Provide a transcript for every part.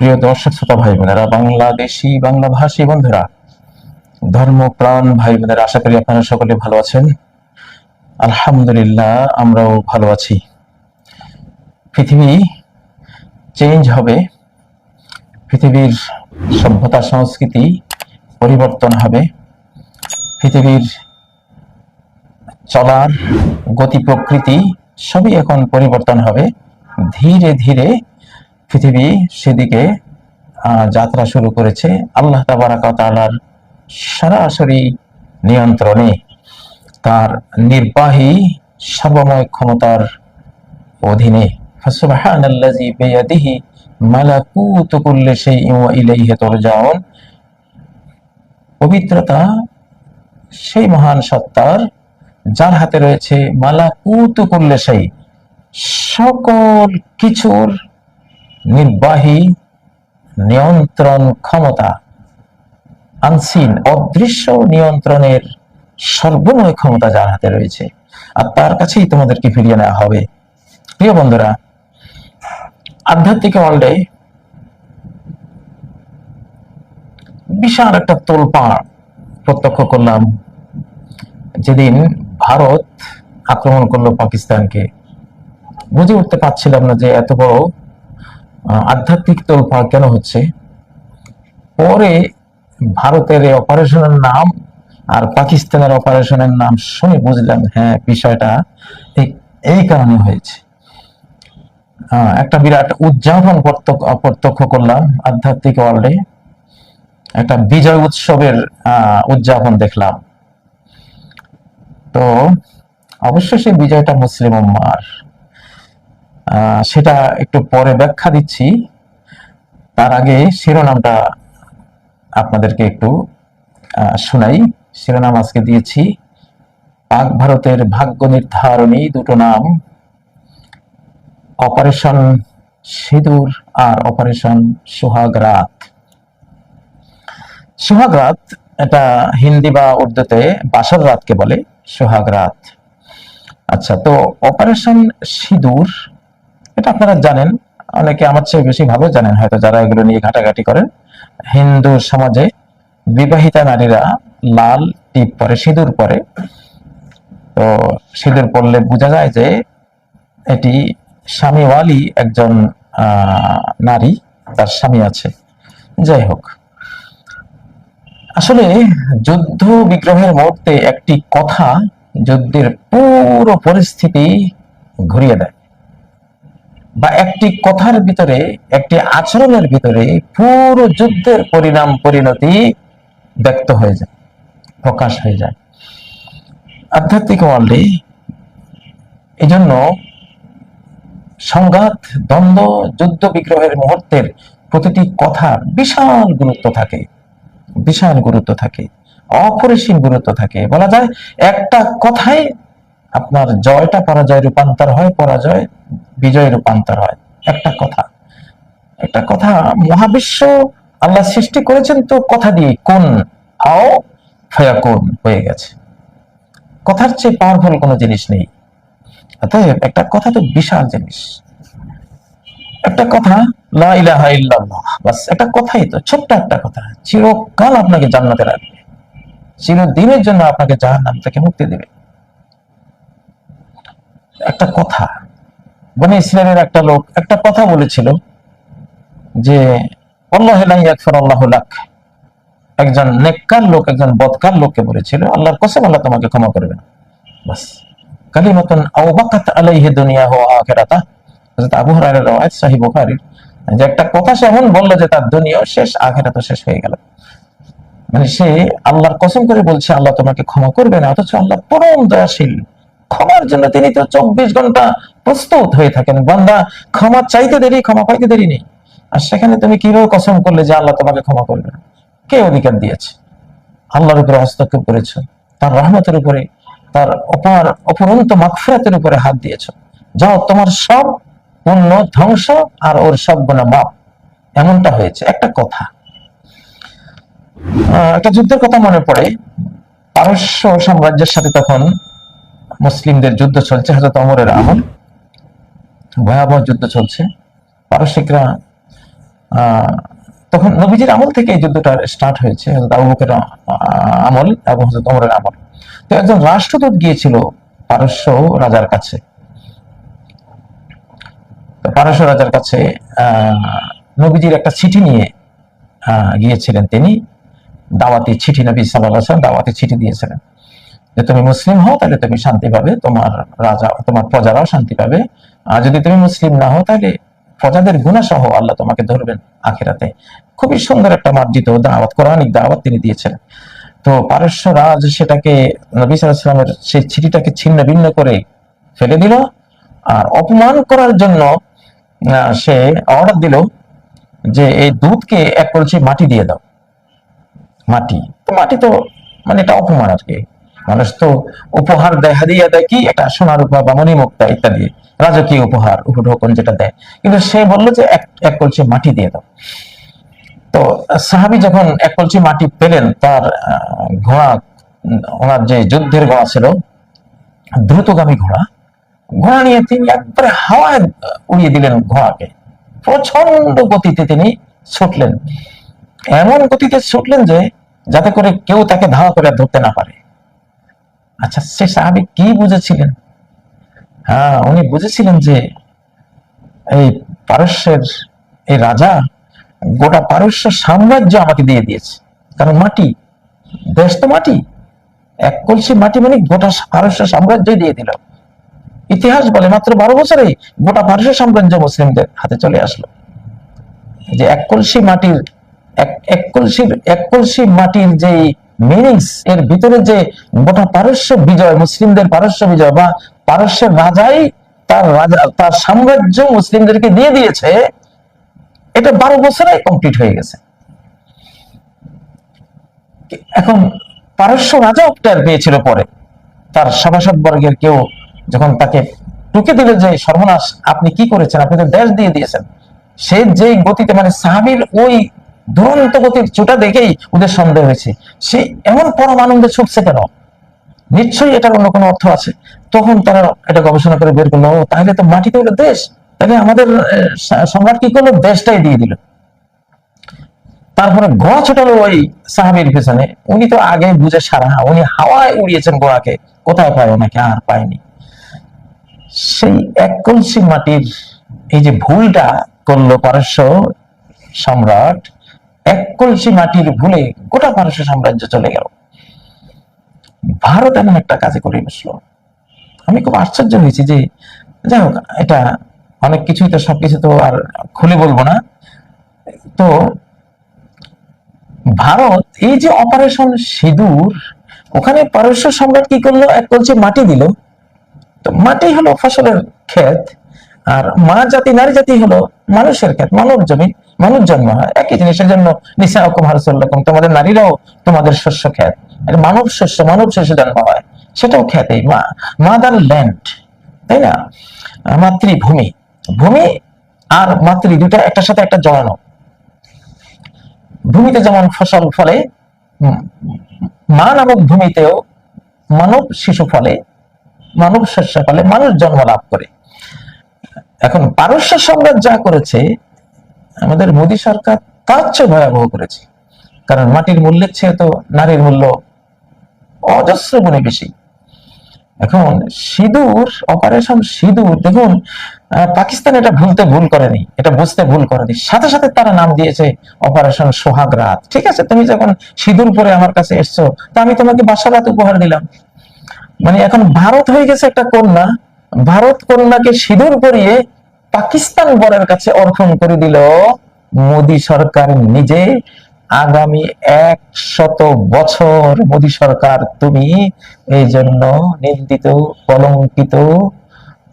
প্রিয় দর্শক, শ্রোতা ভাই বোনেরা বাংলাদেশি বাংলা ভাষী বন্ধুরা, ধর্মপ্রাণ ভাই বোনেরা আশা করি আপনারা সকলে ভালো আছেন। আলহামদুলিল্লাহ, আমরাও ভালো আছি। পৃথিবী চেঞ্জ হবে, পৃথিবীর সভ্যতা, সংস্কৃতি পরিবর্তন হবে, পৃথিবীর চলার গতি, প্রকৃতি সবই এখন পরিবর্তন হবে। ধীরে ধীরে পৃথিবী সেদিকে যাত্রা শুরু করেছে। আল্লাহ তাবারাকাতালার সরাসরি নিয়ন্ত্রণে তার নির্বাহী সর্বময় ক্ষমতার অধীনে। ফাসুবহানাল্লাযী বিয়াদিহি মালাকুতু পবিত্রতা সেই মহান সত্তার, যার হাতে রয়েছে মালাকুতু কুল্লি শাই সকল কিছুর নির্বাহী নিয়ন্ত্রণ ক্ষমতা, আনসিন অদৃশ্য নিয়ন্ত্রণের সর্বময় ক্ষমতা যার হাতে রয়েছে। আর তার কাছেই তোমাদেরকে ফিরিয়ে নেওয়া হবে। প্রিয় বন্ধুরা, আধ্যাত্মিক ওয়ার্ল্ডে বিশাল একটা তোলপাড় প্রত্যক্ষ করলাম। যেদিন ভারত আক্রমণ করল পাকিস্তানকে, বুঝে উঠতে পারছিলাম না যে এত বড় আধ্যাত্মিক তোলপাড় কেন হচ্ছে? পরে ভারতের এই অপারেশনের নাম আর পাকিস্তানের অপারেশনের নাম শুনে বুঝলাম হ্যাঁ বিষয়টা এই- এই কারণে হয়েছে। একটা বিরাট উদযাপন প্রত্যক্ষ করলাম আধ্যাত্মিক ওয়ার্ল্ডে একটা বিজয় উৎসবের উদযাপন দেখলাম। তো, অবশ্যই সেই বিজয়টা মুসলিম উম্মার। সেটা একটু পরে ব্যাখ্যা দিচ্ছি। তার আগে শিরোনামটা আপনাদেরকে একটু শোনাই। শিরোনাম আজকে দিয়েছি, পাক ভারতের ভাগ্য নির্ধারণী দুটো নাম, অপারেশন সিঁদুর আর অপারেশন সোহাগ রাত। সোহাগ রাত, এটা হিন্দি বা উর্দুতে বাসর রাতকে বলে, সোহাগ রাত। আচ্ছা তো অপারেশন সিঁদুর এটা আপনারা জানেন, অনেকে আমার চেয়ে বেশি ভালো জানেন, হয়তো যারা এগুলো নিয়ে ঘাটাঘাটি করেন। হিন্দু সমাজে বিবাহিতা নারীরা লাল টিপ পরে, সিঁদুর পরে। তো সিঁদুর পরলে বোঝা যায় যে এটি স্বামীওয়ালি একজন নারী, তার স্বামী আছে। যাই হোক। আসলে যুদ্ধ বিগ্রহের মুহূর্তে একটি কথা যুদ্ধের পুরো পরিস্থিতি ঘুরিয়ে দেয়। বা একটি কথার ভিতরে, একটি আচরণের ভিতরে পুরো যুদ্ধের পরিণাম, পরিণতি ব্যক্ত হয়ে যায়, প্রকাশ হয়ে যায়। আধ্যাত্মিক ওয়ার্ল্ডে এই জন্য সংঘাত, দ্বন্দ্ব, যুদ্ধ বিগ্রহের মুহূর্তের প্রতিটি কথার বিশাল গুরুত্ব থাকে, বিশাল গুরুত্ব থাকে, অপরিসীম গুরুত্ব থাকে। বলা যায়, একটা কথাই আপনার জয়টা পরাজয় রূপান্তর হয়, পরাজয় বিজয় রূপান্তর হয়। একটা কথা। একটা কথা, মহাবিশ্ব আল্লাহ সৃষ্টি করেছেন তো কথা দিয়ে কোন হাও ফয়াকুন হয়ে গেছে। কথার চেয়ে পাওয়ারফুল কোনো জিনিস নেই। অতএব একটা কথা তো বিশাল জিনিস। একটা কথা, লা ইলাহা ইল্লাল্লাহ, বাস, একটা কথাই তো, ছোট্ট একটা কথা। চিরকাল আপনাকে জান্নাতে রাখবে। চিরদিনের জন্য আপনাকে জাহান্নাম থেকে মুক্তি দেবে। একটা কথা। বনে ইসরায়েলের একটা লোক একটা কথা বলেছিল যে একজন নেককার লোক, একজন বদকার লোককে বলেছিল, আল্লাহর কসম, আল্লাহ তোমাকে ক্ষমা করবে না বাস আওবাকাত আলাইহি সহিহ বুখারীর যে একটা কথা সে এমন বলল যে তার দুনিয়াও শেষ, আখিরাতও শেষ হয়ে গেল। মানে সে আল্লাহর কসম করে বলছে, আল্লাহ তোমাকে ক্ষমা করবে না অথচ আল্লাহ পরম দয়াশীল। ক্ষমার জন্য তিনি তো চব্বিশ ঘণ্টা প্রস্তুত হয়ে থাকেন। বান্দা, ক্ষমা চাইতে দেরি, ক্ষমা পাইতে দেরি নেই। আর সেখানে তুমি কীভাবে কসম করলে যে আল্লাহ তোমাকে ক্ষমা করবে কে অধিকার দিয়েছে? আল্লাহর উপরে হস্তক্ষেপ করেছ। তার রহমতের উপরে, তার অপার অপরন্ত মাকফিরাতের উপরে হাত দিয়েছ। যাও, তোমার সব পুণ্য ধ্বংস আর ওর সব গুণা মাপ এমনটা হয়েছে। একটা কথা। একটা যুদ্ধের কথা মনে পড়ে। পারস্য সাম্রাজ্যের সাথে তখন মুসলিমদের যুদ্ধ চলছে হাজরত অমরের আমল। ভয়াবহ যুদ্ধ চলছে। পারসিকরা তখন নবীজির আমল থেকে এই যুদ্ধটা স্টার্ট হয়েছে, হযরত আবু বকরের আমল এবং হযরত ওমরের আমল। তো একজন রাষ্ট্রদূত গিয়েছিল পারস্য রাজার কাছে। পারস্য রাজার কাছে নবীজির একটা চিঠি নিয়ে গিয়েছিলেন তিনি। দাওয়াতি চিঠি নবী আলাইহি দাওয়াতি চিঠি দিয়েছিলেন। যে তুমি মুসলিম হও, তাহলে তুমি শান্তি পাবে, তোমার রাজা, তোমার প্রজারাও শান্তি পাবে। আর যদি তুমি মুসলিম না হও, তাহলে প্রজাদের গুণা সহ আল্লাহ তোমাকে ধরবেন আখিরাতে। খুবই সুন্দর একটা মার্জিত দাওয়াত, কোরআনিক দাওয়াত তিনি দিয়েছেন। তো পারস্য রাজ সেটাকে, নবী সাল্লামের সেই চিঠিটাকে ছিন্ন ভিন্ন করে ফেলে দিল আর অপমান করার জন্য সে অর্ডার দিল যে এই দুধকে এক কলসি মাটি দিয়ে দাও। মাটি? তো মাটি তো মানে এটা অপমান আর কি মানুষ তো উপহার দেয়, হাদিয়া দেয় কি? একটা সোনার রূপা বা মণিমুক্তা ইত্যাদি, রাজকীয় উপহার, উপঢৌকন যেটা দেয়। কিন্তু সে বলল যে এক এক কলসি মাটি দিয়ে দাও। তো সাহাবি যখন এক কলসি মাটি পেলেন, তার ঘোড়া, ওনার যে যুদ্ধের ঘোড়া ছিল, দ্রুতগামী ঘোড়া ঘোড়া নিয়ে তিনি একবারে হাওয়ায় উড়িয়ে দিলেন ঘোড়াকে। প্রচণ্ড গতিতে তিনি ছুটলেন। এমন গতিতে ছুটলেন যে যাতে করে কেউ তাকে ধাওয়া করে ধরতে না পারে। আচ্ছা সে সাহাবি কি বুঝেছিলেন? হ্যাঁ উনি বুঝেছিলেন যে এই পারস্যের এই রাজা গোটা পারস্য সাম্রাজ্য আমাকে দিয়ে দিয়েছে। কারণ মাটি দেশ তো মাটি, এক কলসি মাটি মানে গোটা পারস্য সাম্রাজ্য দিয়ে দিল। ইতিহাস বলে মাত্র বারো বছরে গোটা পারস্য সাম্রাজ্য মুসলিমদের হাতে চলে আসলো। যে এক কলসি মাটির, এক কলসির, এক কলসি মাটির যে মিনিংস এর ভিতরে যে গোটা পারস্য বিজয়, মুসলিমদের পারস্য বিজয় বা পারস্যের রাজাই তার রাজা, তার সাম্রাজ্য মুসলিমদেরকে দিয়ে দিয়েছে, এটা বারো বছরে কমপ্লিট হয়ে গেছে। এখন পারস্য রাজাও টের পেয়েছিল পরে। তার সভাসদ বর্গের কেউ যখন তাকে টুকে দিল যে, সর্বনাশ, আপনি কি করেছেন? আপনি তো দেশ দিয়ে দিয়েছেন। সে যে গতিতে মানে সাহাবির ওই দুরন্ত গতির চোটা দেখেই ওদের সন্দেহ হয়েছে। সে এমন পরম আনন্দে ছুটছে কেন? নিশ্চয়ই এটার অন্য কোনো অর্থ আছে। তখন তারা এটা গবেষণা করে বের করল তাহলে তো মাটিতে হলো দেশ। তাহলে আমাদের সম্রাট কি করল? দেশটাই দিয়ে দিল। তারপরে ঘোড়া ছোটালো ওই সাহাবির পেছনে। উনি তো আগে বুঝে সারা, উনি হাওয়ায় উড়িয়েছেন ঘোড়াকে। কোথায় পায় ওনাকে? আর পায়নি। সেই এক কলসি মাটির এই যে ভুলটা করল পারস্য সম্রাট এক কলসি মাটির ভুলে গোটা পারস্য সাম্রাজ্য চলে গেল। ভারত এমন একটা কাজে করে বসল। আমি খুব আশ্চর্য হয়েছি যে, যাই হোক, এটা অনেক কিছুই তো, সবকিছু তো আর খুলে বলব না। তো, ভারত এই যে অপারেশন সিঁদুর, ওখানে পারস্য সম্রাট কি করল? এক কলসি মাটি দিল। তো মাটি হলো ফসলের ক্ষেত। আর মা জাতি, নারী জাতি হলো মানুষের ক্ষেত, মানব জমি মানুষ জন্ম হয়। একই জিনিসের জন্য নিসা হুকুম হারসুল্লাকুম তোমাদের নারীরাও তোমাদের শস্য আর মানব শস্য মানব শস্য জন্ম হয়। সেটাও খ্যাতেই মা মাদার ল্যান্ড তাই না? মাতৃভূমি। ভূমি আর মাতৃ দুটা একটার সাথে একটা জড়ানো। ভূমিতে যেমন ফসল ফলে মা নামক ভূমিতেও মানব শিশু ফলে, মানব শস্য ফলে মানুষ জন্ম লাভ করে। এখন পারস্য সম্রাট যা করেছে, আমাদের মোদী সরকার তার চেয়ে ভয়াবহ করেছে। কারণ মাটির মূল্যের চেয়ে তো নারীর মূল্য অজস্র গুণে বেশি। এখন সিঁদুর অপারেশন সিঁদুর, দেখুন পাকিস্তান এটা ভুলতে ভুল করেনি, এটা বুঝতে ভুল করেনি। সাথে সাথে তারা নাম দিয়েছে অপারেশন সোহাগ রাত ঠিক আছে, তুমি যখন সিঁদুর পরে আমার কাছে এসছো, তা আমি তোমাকে বাসা রাত উপহার দিলাম। মানে এখন ভারত হয়ে গেছে একটা কন্যা ভারত কন্যাকে সিঁদুর পরিয়ে পাকিস্তান বরের কাছে অর্পণ করে দিল মোদী সরকার নিজে। আগামী এক শত বছর মোদী সরকার তুমি এই জন্য নিন্দিত, কলঙ্কিত,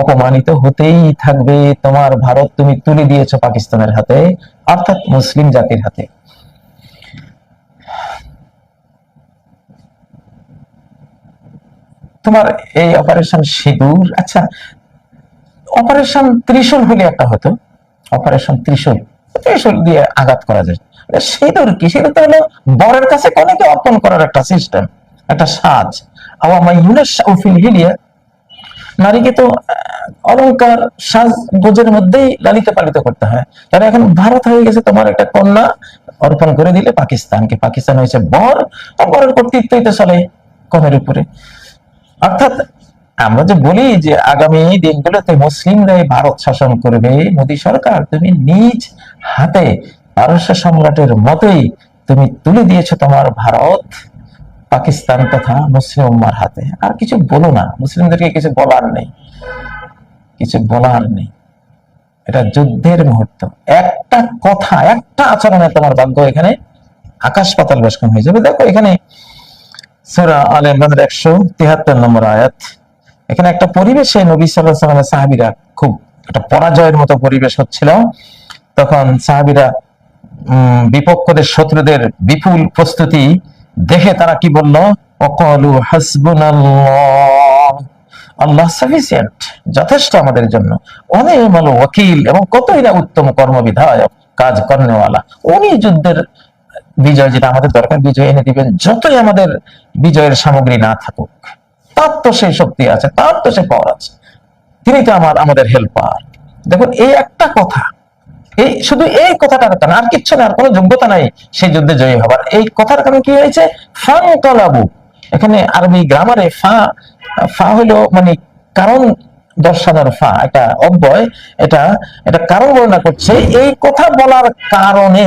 অপমানিত হতেই থাকবে। তোমার ভারত তুমি তুলে দিয়েছ পাকিস্তানের হাতে, অর্থাৎ মুসলিম জাতির হাতে। তোমার এই অপারেশন সিঁদুর আচ্ছা অপারেশন ত্রিশূল হলে একটা হতো। অপারেশন ত্রিশূল ত্রিশূল দিয়ে আঘাত করা যায়। সিঁদুর কি? সিঁদুর তো হলো বরের কাছে কনেকে অর্পণ করার একটা সিস্টেম একটা সাজ। আওয়ামা ইউনাস ফিল হিলিয়া নারীকে তো আহ, অলংকার সাজ গোজের মধ্যেই লালিত পালিত করতে হয়। তাহলে এখন ভারত হয়ে গেছে তোমার একটা কন্যা অর্পণ করে দিলে পাকিস্তানকে। পাকিস্তান হয়েছে বর আর বরের কর্তৃত্বই তো চলে কমের উপরে। অর্থাৎ আমরা যে বলি যে আগামী দিনগুলোতে মুসলিমরাই ভারত শাসন করবে, মোদী সরকার তুমি নিজ হাতে পারস্য সম্রাটের মতোই তুমি তুলে দিয়েছ তোমার ভারত, পাকিস্তান তথা মুসলিম উম্মার হাতে। আর কিছু বলো না, মুসলিমদেরকে কিছু বলার নেই, কিছু বলার নেই। এটা যুদ্ধের মুহূর্ত। একটা কথা, একটা আচরণে তোমার ভাগ্য এখানে আকাশ পাতাল বেশকম হয়ে যাবে। দেখো এখানে আল ইমরানের একশো নম্বর আয়াত। এখানে একটা পরিবেশে নবী সাল্লাহ সাল্লামের সাহাবিরা খুব একটা পরাজয়ের মতো পরিবেশ হচ্ছিল। তখন সাহাবিরা বিপক্ষদের শত্রুদের বিপুল প্রস্তুতি দেখে তারা কি বলল? অকলু হাসবুনাল্লাহ। আল্লাহ সাফিসিয়েন্ট, যথেষ্ট আমাদের জন্য। অনেক ভালো ওকিল এবং কতই না উত্তম কর্মবিধায়ক, কাজ কর্নেওয়ালা উনি যুদ্ধের বিজয় যেটা আমাদের দরকার, বিজয় এনে দিবেন যতই আমাদের বিজয়ের সামগ্রী না থাকুক। তার তো সেই শক্তি আছে, তার তো সে পাওয়ার আছে। তিনি তো আমার, আমাদের হেল্পার দেখুন, এই একটা কথা, এই শুধু এই কথাটার কারণে আর কিচ্ছু না, আর কোনো যোগ্যতা নাই সেই যুদ্ধে জয়ী হবার। এই কথার কারণে কি হয়েছে? ফান তলাবু। এখানে আরবি গ্রামারে ফা ফা হলো মানে কারণ দর্শানোর ফা এটা অব্যয়। এটা এটা কারণ বর্ণনা করছে, এই কথা বলার কারণে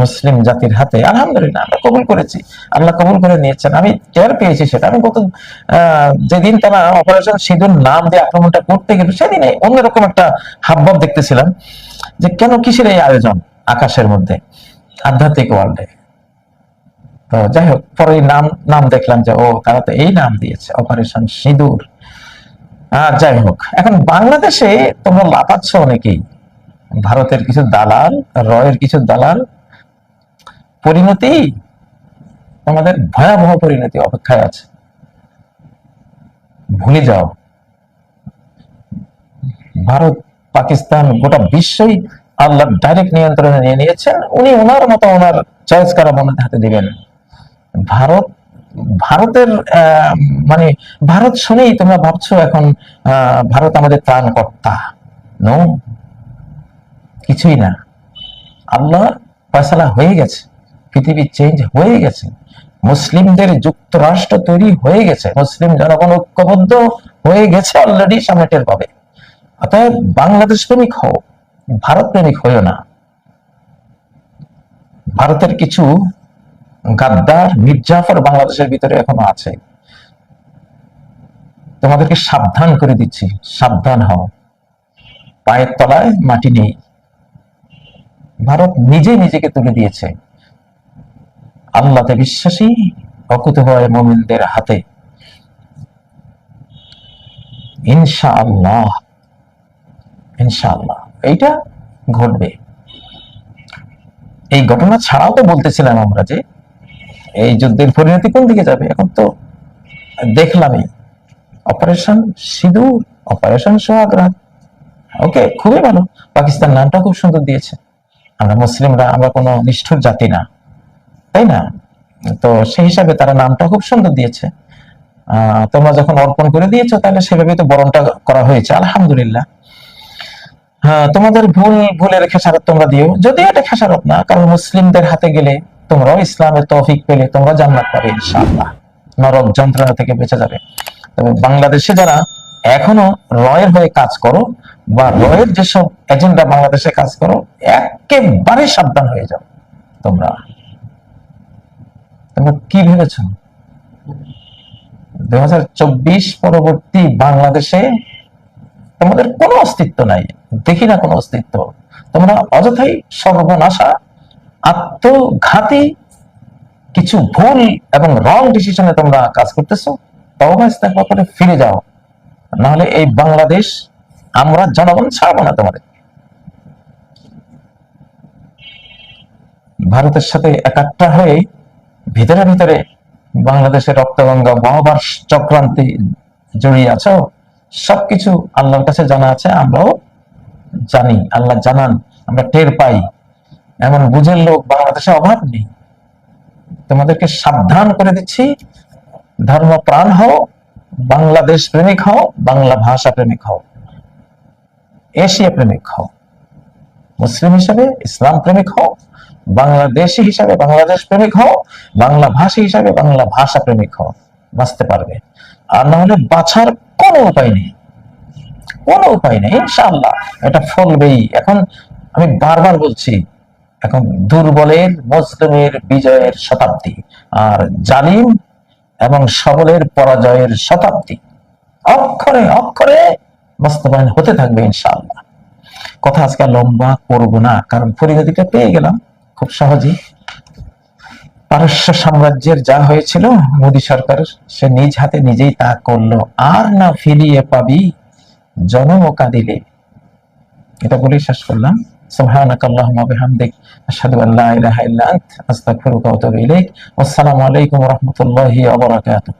মুসলিম জাতির হাতে, আলহামদুলিল্লাহ, আমরা কবুল করেছি। আল্লাহ কবুল করে নিয়েছেন। আমি টের পেয়েছি সেটা। আমি গত যেদিন তারা অপারেশন সিঁদুর নাম দিয়ে আক্রমণটা করতে গেল সেদিনে অন্যরকম একটা হাবভাব দেখতেছিলাম যে কেন কিসের এই আয়োজন আকাশের মধ্যে, আধ্যাত্মিক ওয়ার্ল্ডে তো যাই হোক পরে নাম নাম দেখলাম যে, ও, তারা তো এই নাম দিয়েছে অপারেশন সিঁদুর। আর যাই হোক, এখন বাংলাদেশে তোমরা লাফাচ্ছ অনেকেই। ভারতের কিছু দালাল, রয়ের কিছু দালাল পরিণতি? তোমাদের ভয়াবহ পরিণতি অপেক্ষায় আছে। ভুলে যাও। ভারত, পাকিস্তান, গোটা বিশ্বই আল্লাহ ডাইরেক্ট নিয়ন্ত্রণে নিয়ে নিয়েছেন। উনি ওনার মতো ওনার চয়েস করা মনের হাতে দিবেন। ভারত, ভারতের মানে ভারত শুনেই তোমরা ভাবছ এখন ভারত আমাদের ত্রাণকর্তা। নো কিছুই না। আল্লাহ ফয়সালা হয়ে গেছে। পৃথিবী চেঞ্জ হয়ে গেছে। মুসলিমদের যুক্তরাষ্ট্র তৈরি হয়ে গেছে। মুসলিম জনগণ ঐক্যবদ্ধ হয়ে গেছে অলরেডি সামনে টের পাবে। অতএব বাংলাদেশ প্রেমিক হও, ভারত প্রেমিক হইও না। ভারতের কিছু গাদ্দার, মির্জাফর বাংলাদেশের ভিতরে এখনও আছে। তোমাদেরকে সাবধান করে দিচ্ছি, সাবধান হও। পায়ের তলায় মাটি নেই। ভারত নিজে নিজেকে তুলে দিয়েছে। আল্লাহতে বিশ্বাসী অকুত হয় মোমিনদের হাতে। ইনশা আল্লাহ ইনশাআল্লাহ। এইটা ঘটবে। এই ঘটনা ছাড়াও তো বলতেছিলাম আমরা যে, এই যুদ্ধের পরিণতি কোন দিকে যাবে? এখন তো দেখলামই। অপারেশন সিঁদুর, অপারেশন সোহাগরাত ওকে, খুবই ভালো। পাকিস্তান নামটা খুব সুন্দর দিয়েছে। আমরা মুসলিমরা, আমরা কোনো নিষ্ঠুর জাতি না। তাই না? তো সেই হিসাবে তারা নামটা খুব সুন্দর দিয়েছে। তোমরা যখন অর্পণ করে দিয়েছ, তাহলে সেভাবে তো বরণটা করা হয়েছে। আলহামদুলিল্লাহ। হ্যাঁ তোমাদের ভুল, ভুলের খেসারত তোমরা দিও। যদিও এটা খেসারত না, কারণ মুসলিমদের হাতে গেলে তোমরাও ইসলামের তৌফিক পেলে, তোমরা জান্নাত পাবে, ইনশাআল্লাহ। নরক যন্ত্রণা থেকে বেঁচে যাবে। তবে বাংলাদেশে যারা এখনও রয়ের হয়ে কাজ করো, বা রয়ের যেসব এজেন্ডা বাংলাদেশে কাজ করো, একেবারে সাবধান হয়ে যাও তোমরা। তোমরা কি ভেবেছ? দুই পরবর্তী বাংলাদেশে তোমাদের কোনো অস্তিত্ব নাই। দেখি না কোনো অস্তিত্ব। তোমরা অযথাই সর্বনাশা, আত্মঘাতী, কিছু ভুল এবং রং ডিসিশনে তোমরা কাজ করতেছো। করে ফিরে যাও। নাহলে এই বাংলাদেশ, আমরা, জনগণ ছাড়বো না তোমাদের। ভারতের সাথে একাত্রা হয়ে ভিতরে ভিতরে বাংলাদেশের রক্তগঙ্গা মহাবার চক্রান্তি জড়িয়ে আছো, সবকিছু আল্লাহর কাছে জানা আছে, আমরাও জানি, আল্লাহ জানান, আমরা টের পাই। এমন বুঝের লোক বাংলাদেশে অভাব নেই। তোমাদেরকে সাবধান করে দিচ্ছি, ধর্ম প্রাণ হও, বাংলাদেশ প্রেমিক হও, বাংলা ভাষা প্রেমিক হও, এশিয়া প্রেমিক হও, মুসলিম হিসেবে ইসলাম প্রেমিক হও বাংলাদেশি হিসাবে বাংলাদেশ প্রেমিক হও, বাংলা ভাষী হিসাবে বাংলা ভাষা প্রেমিক হও। বাঁচতে পারবে। আর না হলে বাঁচার কোনো উপায় নেই। কোনো উপায় নেই, ইনশাআল্লাহ। এটা ফলবেই। এখন আমি বারবার বলছি, এখন দুর্বলের, মজলুমের, বিজয়ের শতাব্দী। আর জালিম এবং সবলের পরাজয়ের শতাব্দী। অক্ষরে অক্ষরে বাস্তবায়ন হতে থাকবে, ইনশাআল্লাহ। কথা আজকে লম্বা করব না, কারণ পরিণতিটা পেয়ে গেলাম। খুব সহজেই পারস্য সাম্রাজ্যের যা হয়েছিল মোদী সরকার সে নিজ হাতে নিজেই তা করলো আর না ফিরিয়ে পাবি জনম কাঁদিলে এটা বলেই শেষ করলাম سبحانك اللهم وبحمدك أشهد أن لا إله إلا أنت أستغفرك وأتوب إليك والسلام عليكم ورحمة الله وبركاته